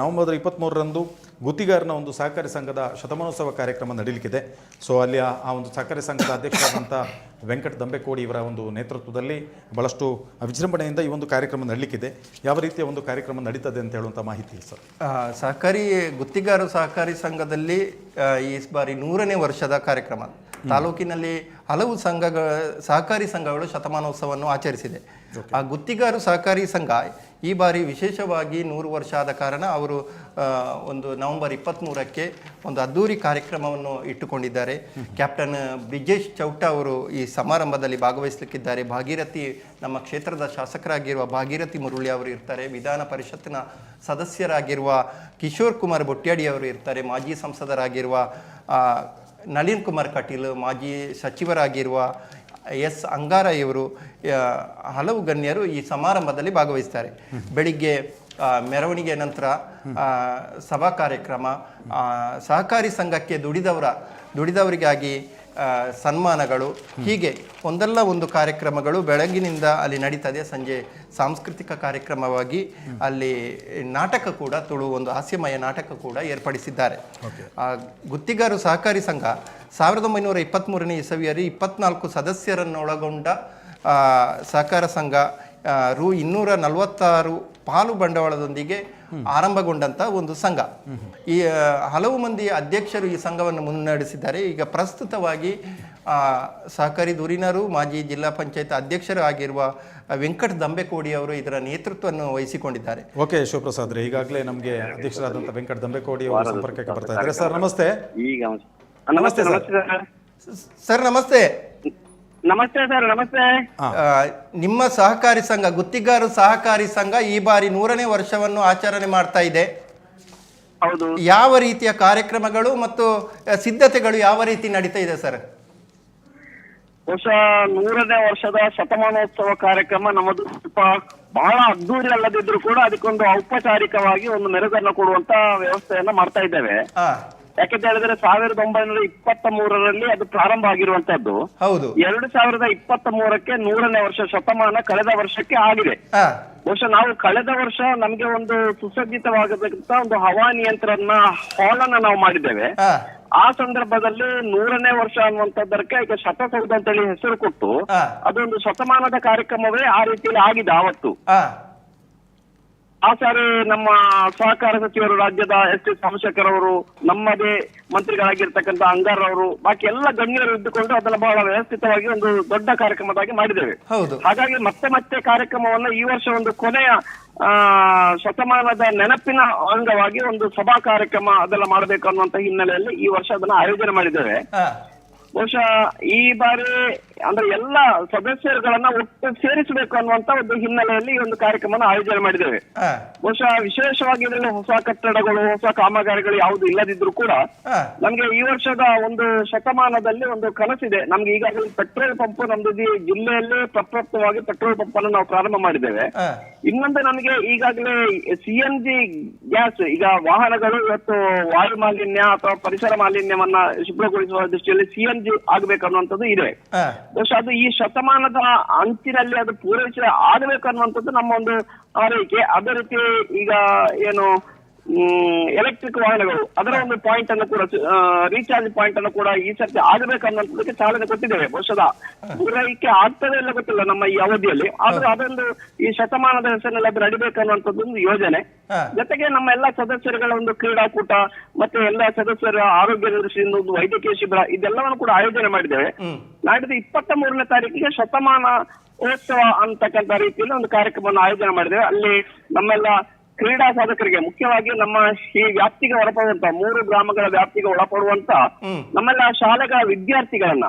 November ಇಪ್ಪತ್ತ್ಮೂರರಂದು ಗುತ್ತಿಗಾರನ ಒಂದು ಸಹಕಾರಿ ಸಂಘದ ಶತಮಾನೋತ್ಸವ ಕಾರ್ಯಕ್ರಮ ನಡೀಲಿಕ್ಕಿದೆ. ಸೊ ಅಲ್ಲಿ ಆ ಒಂದು ಸಹಕಾರಿ ಸಂಘದ ಅಧ್ಯಕ್ಷರಾದಂಥ ವೆಂಕಟ ದಂಬೆಕೋಡಿ ಇವರ ಒಂದು ನೇತೃತ್ವದಲ್ಲಿ ಭಾಳಷ್ಟು ವಿಜೃಂಭಣೆಯಿಂದ ಈ ಒಂದು ಕಾರ್ಯಕ್ರಮ ನಡೀಲಿಕ್ಕಿದೆ. ಯಾವ ರೀತಿಯ ಒಂದು ಕಾರ್ಯಕ್ರಮ ನಡೀತದೆ ಅಂತ ಹೇಳುವಂಥ ಮಾಹಿತಿ ಸರ್. ಸಹಕಾರಿ ಗುತ್ತಿಗಾರ ಸಹಕಾರಿ ಸಂಘದಲ್ಲಿ ಈ ಬಾರಿ ನೂರನೇ ವರ್ಷದ ಕಾರ್ಯಕ್ರಮ. ತಾಲೂಕಿನಲ್ಲಿ ಹಲವು ಸಂಘಗಳ ಸಹಕಾರಿ ಸಂಘಗಳು ಶತಮಾನೋತ್ಸವವನ್ನು ಆಚರಿಸಿದೆ. ಆ ಗುತ್ತಿಗಾರು ಸಹಕಾರಿ ಸಂಘ ಈ ಬಾರಿ ವಿಶೇಷವಾಗಿ ನೂರು ವರ್ಷ ಆದ ಕಾರಣ ಅವರು ಒಂದು ನವೆಂಬರ್ ಇಪ್ಪತ್ತ್ಮೂರಕ್ಕೆ ಒಂದು ಅದ್ದೂರಿ ಕಾರ್ಯಕ್ರಮವನ್ನು ಇಟ್ಟುಕೊಂಡಿದ್ದಾರೆ. ಕ್ಯಾಪ್ಟನ್ ಬ್ರಿಜೇಶ್ ಚೌಟ ಅವರು ಈ ಸಮಾರಂಭದಲ್ಲಿ ಭಾಗವಹಿಸಲಿಕ್ಕಿದ್ದಾರೆ. ಭಾಗೀರಥಿ ನಮ್ಮ ಕ್ಷೇತ್ರದ ಶಾಸಕರಾಗಿರುವ ಭಾಗೀರಥಿ ಮುರುಳಿ ಅವರು ಇರ್ತಾರೆ. ವಿಧಾನ ಪರಿಷತ್ತಿನ ಸದಸ್ಯರಾಗಿರುವ ಕಿಶೋರ್ ಕುಮಾರ್ ಬೊಟ್ಯಾಡಿ ಅವರು ಇರ್ತಾರೆ. ಮಾಜಿ ಸಂಸದರಾಗಿರುವ ನಳಿನ್ ಕುಮಾರ್ ಕಟೀಲ್ ಮಾಜಿ ಸಚಿವರಾಗಿರುವ ಎಸ್ ಅಂಗಾರ ಹಲವು ಗಣ್ಯರು ಈ ಸಮಾರಂಭದಲ್ಲಿ ಭಾಗವಹಿಸ್ತಾರೆ. ಬೆಳಿಗ್ಗೆ ಮೆರವಣಿಗೆ ನಂತರ ಸಭಾ ಕಾರ್ಯಕ್ರಮ ಸಹಕಾರಿ ಸಂಘಕ್ಕೆ ದುಡಿದವರ ದುಡಿದವರಿಗಾಗಿ ಸನ್ಮಾನಗಳು ಹೀಗೆ ಒಂದಲ್ಲ ಒಂದು ಕಾರ್ಯಕ್ರಮಗಳು ಬೆಳಗಿನಿಂದ ಅಲ್ಲಿ ನಡೀತದೆ. ಸಂಜೆ ಸಾಂಸ್ಕೃತಿಕ ಕಾರ್ಯಕ್ರಮವಾಗಿ ಅಲ್ಲಿ ನಾಟಕ ಕೂಡ ತುಳು ಒಂದು ಹಾಸ್ಯಮಯ ನಾಟಕ ಕೂಡ ಏರ್ಪಡಿಸಿದ್ದಾರೆ. ಆ, ಗುತ್ತಿಗಾರು ಸಹಕಾರಿ ಸಂಘ ಸಾವಿರದ ಒಂಬೈನೂರ ಇಪ್ಪತ್ತ್ಮೂರನೇ ಇಸವಿಯಲ್ಲಿ ಇಪ್ಪತ್ನಾಲ್ಕು ಸದಸ್ಯರನ್ನೊಳಗೊಂಡ ಸಹಕಾರ ಸಂಘ ರು ಇನ್ನೂರ ನಲವತ್ತಾರು ಪಾಲು ಬಂಡವಾಳದೊಂದಿಗೆ ಆರಂಭಗೊಂಡಂತ ಒಂದು ಸಂಘ. ಈ ಹಲವು ಮಂದಿ ಅಧ್ಯಕ್ಷರು ಈ ಸಂಘವನ್ನು ಮುನ್ನಡೆಸಿದ್ದಾರೆ. ಈಗ ಪ್ರಸ್ತುತವಾಗಿ ಆ, ಸಹಕಾರಿ ಧುರೀಣರು ಮಾಜಿ ಜಿಲ್ಲಾ ಪಂಚಾಯತ್ ಅಧ್ಯಕ್ಷರು ಆಗಿರುವ ವೆಂಕಟ ದಂಬೆಕೋಡಿ ಅವರು ಇದರ ನೇತೃತ್ವವನ್ನು ವಹಿಸಿಕೊಂಡಿದ್ದಾರೆ. ಓಕೆ ಶಿವಪ್ರಸಾದ್ ರೀ ಈಗಾಗಲೇ ನಮಗೆ ಅಧ್ಯಕ್ಷರಾದಂಥ ವೆಂಕಟ ದಂಬೆಕೋಡಿ ಅವರು ಸಂಪರ್ಕಕ್ಕೆ ಬರ್ತಾ ಇದ್ದಾರೆ. ಸರ್ ನಮಸ್ತೆ. ಈಗ ನಮಸ್ತೆ. ನಮಸ್ತೆ ಸರ್ ನಮಸ್ತೆ. ನಮಸ್ತೆ ಸರ್ ನಮಸ್ತೆ. ನಿಮ್ಮ ಸಹಕಾರಿ ಸಂಘ ಗುತ್ತಿಗಾರು ಸಹಕಾರಿ ಸಂಘ ಈ ಬಾರಿ ನೂರನೇ ವರ್ಷವನ್ನು ಆಚರಣೆ ಮಾಡ್ತಾ ಇದೆ. ಹೌದು. ಯಾವ ರೀತಿಯ ಕಾರ್ಯಕ್ರಮಗಳು ಮತ್ತು ಆ, ಸಿದ್ಧತೆಗಳು ಯಾವ ರೀತಿ ನಡೀತಾ ಇದೆ ಸರ್? ಹೊಸ ನೂರನೇ ವರ್ಷದ ಶತಮಾನೋತ್ಸವ ಕಾರ್ಯಕ್ರಮ ನಮ್ಮದು ಸ್ವಲ್ಪ ಬಹಳ ಅದ್ದೂರಿ ಅಲ್ಲದಿದ್ರು ಕೂಡ ಅದಕ್ಕೊಂದು ಔಪಚಾರಿಕವಾಗಿ ಒಂದು ಮೆರುಗನ್ನು ಕೊಡುವಂತ ವ್ಯವಸ್ಥೆಯನ್ನ ಮಾಡ್ತಾ ಇದ್ದೇವೆ. ಹಾ ಯಾಕೆಂತ ಹೇಳಿದ್ರೆ ಸಾವಿರದ ಒಂಬೈನೂರ ಇಪ್ಪತ್ತ ಮೂರರಲ್ಲಿ ಅದು ಪ್ರಾರಂಭ ಆಗಿರುವಂತದ್ದು. ಹೌದು. ಎರಡು ಸಾವಿರದ ಇಪ್ಪತ್ತ ಮೂರಕ್ಕೆ ನೂರನೇ ವರ್ಷ ಶತಮಾನ ಕಳೆದ ವರ್ಷಕ್ಕೆ ಆಗಿದೆ. ಬಹುಶಃ ನಾವು ಕಳೆದ ವರ್ಷ ನಮ್ಗೆ ಒಂದು ಸುಸಜ್ಜಿತವಾಗಬೇಕಂತ ಒಂದು ಹವಾನಿಯಂತ್ರಣ ಹಾಲ್ ಅನ್ನ ನಾವು ಮಾಡಿದ್ದೇವೆ. ಆ ಸಂದರ್ಭದಲ್ಲಿ ನೂರನೇ ವರ್ಷ ಅನ್ನುವಂಥದ್ದಕ್ಕೆ ಈಗ ಶತಸೌಧ ಅಂತೇಳಿ ಹೆಸರು ಕೊಟ್ಟು ಅದೊಂದು ಶತಮಾನದ ಕಾರ್ಯಕ್ರಮವೇ ಆ ರೀತಿಯಲ್ಲಿ ಆಗಿದೆ ಆವತ್ತು. ಆ ಸಾರಿ ನಮ್ಮ ಸಹಕಾರ ಸಚಿವರು ರಾಜ್ಯದ ಎಸ್ ಎಸ್ ಸೋಮಶೇಖರ್ ಅವರು ನಮ್ಮದೇ ಮಂತ್ರಿಗಳಾಗಿರ್ತಕ್ಕಂಥ ಅಂಗಾರ್ ಅವರು ಬಾಕಿ ಎಲ್ಲ ಗಣ್ಯರು ಇದ್ದುಕೊಂಡು ಅದನ್ನ ಬಹಳ ವ್ಯವಸ್ಥಿತವಾಗಿ ಒಂದು ದೊಡ್ಡ ಕಾರ್ಯಕ್ರಮದಾಗಿ ಮಾಡಿದ್ದೇವೆ. ಹಾಗಾಗಿ ಮತ್ತೆ ಮತ್ತೆ ಕಾರ್ಯಕ್ರಮವನ್ನ ಈ ವರ್ಷ ಒಂದು ಕೊನೆಯ ಶತಮಾನದ ನೆನಪಿನ ಅಂಗವಾಗಿ ಒಂದು ಸಭಾ ಕಾರ್ಯಕ್ರಮ ಅದೆಲ್ಲ ಮಾಡಬೇಕು ಅನ್ನುವಂತ ಹಿನ್ನೆಲೆಯಲ್ಲಿ ಈ ವರ್ಷ ಅದನ್ನ ಆಯೋಜನೆ ಮಾಡಿದ್ದೇವೆ. ಬಹುಶಃ ಈ ಬಾರಿ ಅಂದ್ರೆ ಎಲ್ಲ ಸದಸ್ಯರುಗಳನ್ನ ಒಟ್ಟು ಸೇರಿಸಬೇಕು ಅನ್ನುವಂತ ಒಂದು ಹಿನ್ನೆಲೆಯಲ್ಲಿ ಈ ಒಂದು ಕಾರ್ಯಕ್ರಮನ ಆಯೋಜನೆ ಮಾಡಿದ್ದೇವೆ. ಬಹುಶಃ ವಿಶೇಷವಾಗಿ ಇದರಲ್ಲಿ ಹೊಸ ಕಟ್ಟಡಗಳು ಹೊಸ ಕಾಮಗಾರಿಗಳು ಯಾವುದು ಇಲ್ಲದಿದ್ರು ಕೂಡ ನಮ್ಗೆ ಈ ವರ್ಷದ ಒಂದು ಶತಮಾನದಲ್ಲಿ ಒಂದು ಕನಸಿದೆ. ನಮ್ಗೆ ಈಗಾಗಲೇ ಪೆಟ್ರೋಲ್ ಪಂಪ್ ನಮ್ದು ಜಿಲ್ಲೆಯಲ್ಲೇ ಪ್ರಪ್ರಥಮವಾಗಿ ಪೆಟ್ರೋಲ್ ಪಂಪ್ ಅನ್ನು ನಾವು ಪ್ರಾರಂಭ ಮಾಡಿದ್ದೇವೆ. ಇನ್ನೊಂದು ನಮಗೆ ಈಗಾಗಲೇ ಸಿ ಎನ್ ಜಿ ಗ್ಯಾಸ್ ಈಗ ವಾಹನಗಳು ಇವತ್ತು ವಾಯು ಮಾಲಿನ್ಯ ಅಥವಾ ಪರಿಸರ ಮಾಲಿನ್ಯವನ್ನ ಶುಭ್ರಗೊಳಿಸುವ ದೃಷ್ಟಿಯಲ್ಲಿ ಸಿ ಎನ್ ಜಿ ಆಗ್ಬೇಕನ್ನುವಂಥದ್ದು ಇದೆ. ಬಹುಶಃ ಅದು ಈ ಶತಮಾನದ ಅಂಚಿನಲ್ಲಿ ಅದು ಪೂರೈಸಿ ಆಗಬೇಕು ಅನ್ನುವಂಥದ್ದು ನಮ್ಮ ಒಂದು ಆರೈಕೆ. ಅದೇ ರೀತಿ ಈಗ ಏನು ಎಲೆಕ್ಟ್ರಿಕ್ ವಾಹನಗಳು. ಅದರ ಒಂದು ಪಾಯಿಂಟ್ ಅನ್ನು ಕೂಡ ರೀಚಾರ್ಜ್ ಪಾಯಿಂಟ್ ಅನ್ನು ಕೂಡ ಈ ಸರ್ತಿ ಆಗಬೇಕು ಅನ್ನುವಂಥದ್ದಕ್ಕೆ ಚಾಲನೆ ಕೊಟ್ಟಿದ್ದೇವೆ ವರ್ಷದ ಪೂರೈಕೆ ಆಗ್ತದೆ ಇಲ್ಲ ಗೊತ್ತಿಲ್ಲ ನಮ್ಮ ಈ ಅವಧಿಯಲ್ಲಿ. ಆದ್ರೆ ಅದೊಂದು ಈ ಶತಮಾನದ ಹೆಸರಿನಲ್ಲಿ ಅದು ನಡಿಬೇಕು ಅನ್ನುವಂಥದ್ದು ಒಂದು ಯೋಜನೆ. ಜೊತೆಗೆ ನಮ್ಮ ಎಲ್ಲಾ ಸದಸ್ಯರುಗಳ ಒಂದು ಕ್ರೀಡಾಕೂಟ ಮತ್ತೆ ಎಲ್ಲಾ ಸದಸ್ಯರ ಆರೋಗ್ಯ ದೃಷ್ಟಿಯಿಂದ ಒಂದು ವೈದ್ಯಕೀಯ ಶಿಬಿರ ಇದೆಲ್ಲವನ್ನು ಕೂಡ ಆಯೋಜನೆ ಮಾಡಿದ್ದೇವೆ. ನಾಡಿದ ಇಪ್ಪತ್ತ ಮೂರನೇ ತಾರೀಕಿಗೆ ಶತಮಾನ ಉತ್ಸವ ಅಂತಕ್ಕಂಥ ರೀತಿಯಲ್ಲಿ ಒಂದು ಕಾರ್ಯಕ್ರಮವನ್ನು ಆಯೋಜನೆ ಮಾಡಿದ್ದೇವೆ. ಅಲ್ಲಿ ನಮ್ಮೆಲ್ಲ ಕ್ರೀಡಾ ಸಾಧಕರಿಗೆ ಮುಖ್ಯವಾಗಿ ನಮ್ಮ ಈ ವ್ಯಾಪ್ತಿಗೆ ಒಳಪಡುವಂತ ಮೂರು ಗ್ರಾಮಗಳ ವ್ಯಾಪ್ತಿಗೆ ಒಳಪಡುವಂತ ನಮ್ಮೆಲ್ಲ ಶಾಲೆಗಳ ವಿದ್ಯಾರ್ಥಿಗಳನ್ನ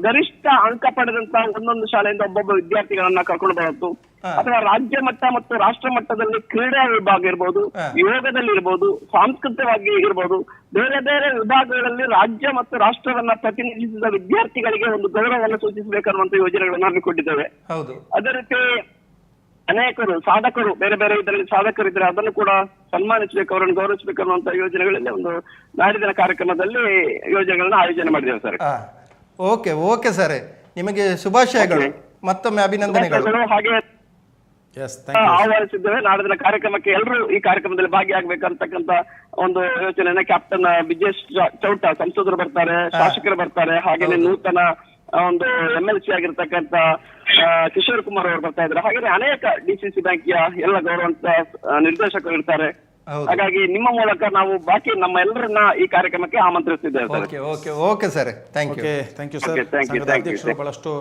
ಗರಿಷ್ಠ ಅಂಕ ಪಡೆದಂತ ಒಂದೊಂದು ಶಾಲೆಯಿಂದ ಒಬ್ಬೊಬ್ಬ ವಿದ್ಯಾರ್ಥಿಗಳನ್ನ ಕರ್ಕೊಂಡು ಅಥವಾ ರಾಜ್ಯ ಮಟ್ಟ ಮತ್ತು ರಾಷ್ಟ್ರ ಮಟ್ಟದಲ್ಲಿ ಕ್ರೀಡಾ ವಿಭಾಗ ಇರ್ಬೋದು ಯೋಗದಲ್ಲಿ ಇರ್ಬೋದು ಸಾಂಸ್ಕೃತಿಕವಾಗಿ ಇರ್ಬೋದು ಬೇರೆ ಬೇರೆ ವಿಭಾಗಗಳಲ್ಲಿ ರಾಜ್ಯ ಮತ್ತು ರಾಷ್ಟ್ರವನ್ನ ಪ್ರತಿನಿಧಿಸಿದ ವಿದ್ಯಾರ್ಥಿಗಳಿಗೆ ಒಂದು ಗೌರವವನ್ನು ಸೂಚಿಸಬೇಕನ್ನುವಂತ ಯೋಜನೆಗಳನ್ನು ಹಮ್ಮಿಕೊಂಡಿದ್ದೇವೆ. ಅದೇ ರೀತಿ ಅನೇಕರು ಸಾಧಕರು ಬೇರೆ ಬೇರೆ ಇದರಲ್ಲಿ ಸಾಧಕರು ಇದ್ರೆ ಅದನ್ನು ಕೂಡ ಸನ್ಮಾನಿಸಬೇಕು ಅವರನ್ನು ಗೌರವಿಸಬೇಕು ಅನ್ನುವಂತ ಯೋಜನೆಗಳಲ್ಲಿ ಒಂದು ನಾಡಿನ ಕಾರ್ಯಕ್ರಮದಲ್ಲಿ ಯೋಜನೆಗಳನ್ನ ಆಯೋಜನೆ ಮಾಡಿದ್ದೇವೆ ಸರ್. Okay okay sir. ನಿಮಗೆ ಶುಭಾಶಯಗಳು. ಮತ್ತೊಮ್ಮೆ ಅಭಿನಂದನೆಗಳು. ಹಾಗೆ ಎಸ್ ಥ್ಯಾಂಕ್ ಯು ಆಹ್ವಾನಿಸಿದ್ದೇವೆ. ನಾಡಿನ ಕಾರ್ಯಕ್ರಮಕ್ಕೆ ಎಲ್ಲರೂ ಈ ಕಾರ್ಯಕ್ರಮದಲ್ಲಿ ಭಾಗಿಯಾಗಬೇಕಂತಕ್ಕಂತ ಒಂದು ಯೋಚನೆಯನ್ನ ಕ್ಯಾಪ್ಟನ್ ಬಿಜೇಶ್ ಚೌಟ ಸಂಸದರು ಬರ್ತಾರೆ ಶಾಸಕರು ಬರ್ತಾರೆ. ಹಾಗೆ ನೂತನ ಒಂದು ಎಂ ಎಲ್ ಸಿ ಆಗಿರ್ತಕ್ಕಂತ ಕಿಶೋರ್ ಕುಮಾರ್ ಅವರು ಬರ್ತಾ ಇದ್ದಾರೆ. ಹಾಗಾದ್ರೆ ಅನೇಕ ಡಿಸಿಸಿ ಬ್ಯಾಂಕಿಯ ಎಲ್ಲ ಗೌರವಂತ ನಿರ್ದೇಶಕರು ಇರ್ತಾರೆ. ಹಾಗಾಗಿ ನಿಮ್ಮ ಮೂಲಕ ನಾವು ಬಾಕಿ ನಮ್ಮ ಎಲ್ಲರನ್ನ ಈ ಕಾರ್ಯಕ್ರಮಕ್ಕೆ ಆಮಂತ್ರಿಸಿದ್ದೇವೆ sir. Okay okay okay sir. Thank you okay thank you sir ಅಧ್ಯಕ್ಷರು ಬಹಳಷ್ಟು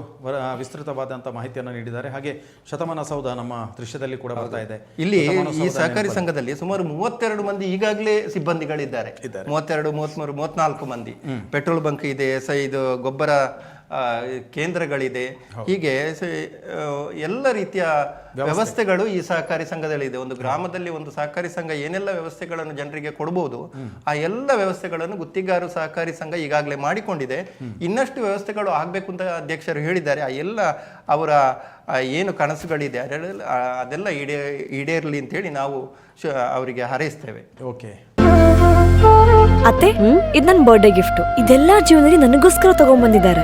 ವಿಸ್ತೃತವಾದಂತಹ ಮಾಹಿತಿಯನ್ನು ನೀಡಿದ್ದಾರೆ. ಹಾಗೆ ಶತಮಾನ ಸೌಧ ನಮ್ಮ ದೃಶ್ಯದಲ್ಲಿ ಕೂಡ ಬರ್ತಾ ಇದೆ. ಇಲ್ಲಿ ಈ ಸಹಕಾರಿ ಸಂಘದಲ್ಲಿ ಸುಮಾರು ಮೂವತ್ತೆರಡು ಮಂದಿ ಈಗಾಗಲೇ ಸಿಬ್ಬಂದಿಗಳಿದ್ದಾರೆ. ಮೂವತ್ತೆರಡು ಮೂವತ್ಮೂರು ಮೂವತ್ನಾಲ್ಕು ಮಂದಿ. ಪೆಟ್ರೋಲ್ ಬಂಕ್ ಇದೆ ಎಸ್ ಇದು ಗೊಬ್ಬರ ಕೇಂದ್ರಗಳಿದೆ. ಹೀಗೆ ಎಲ್ಲ ರೀತಿಯ ವ್ಯವಸ್ಥೆಗಳು ಈ ಸಹಕಾರಿ ಸಂಘದಲ್ಲಿ ಇದೆ ಒಂದು ಗ್ರಾಮದಲ್ಲಿ ಒಂದು ಸಹಕಾರಿ ಸಂಘ ಏನೆಲ್ಲ ವ್ಯವಸ್ಥೆಗಳನ್ನು ಜನರಿಗೆ ಕೊಡಬಹುದು ಆ ಎಲ್ಲ ವ್ಯವಸ್ಥೆಗಳನ್ನು ಗುತ್ತಿಗಾರು ಸಹಕಾರಿ ಸಂಘ ಈಗಾಗಲೇ ಮಾಡಿಕೊಂಡಿದೆ. ಇನ್ನಷ್ಟು ವ್ಯವಸ್ಥೆಗಳು ಆಗಬೇಕು ಅಂತ ಅಧ್ಯಕ್ಷರು ಹೇಳಿದ್ದಾರೆ. ಆ ಎಲ್ಲ ಅವರ ಏನು ಕನಸುಗಳಿದೆ ಅದೆಲ್ಲ ಈಡೇ ಈಡೇರಲಿ ಅಂತೇಳಿ ನಾವು ಅವರಿಗೆ ಹಾರೈಸ್ತೇವೆ. ಓಕೆ. ಅತ್ತೆ ಇದು ನನ್ನ ಬರ್ಡೇ ಗಿಫ್ಟ್ ಇದೆಲ್ಲ ಜೀವನದಲ್ಲಿ ನನಗೋಸ್ಕರ ತಗೊಂಡ್ಬಂದಿದ್ದಾರೆ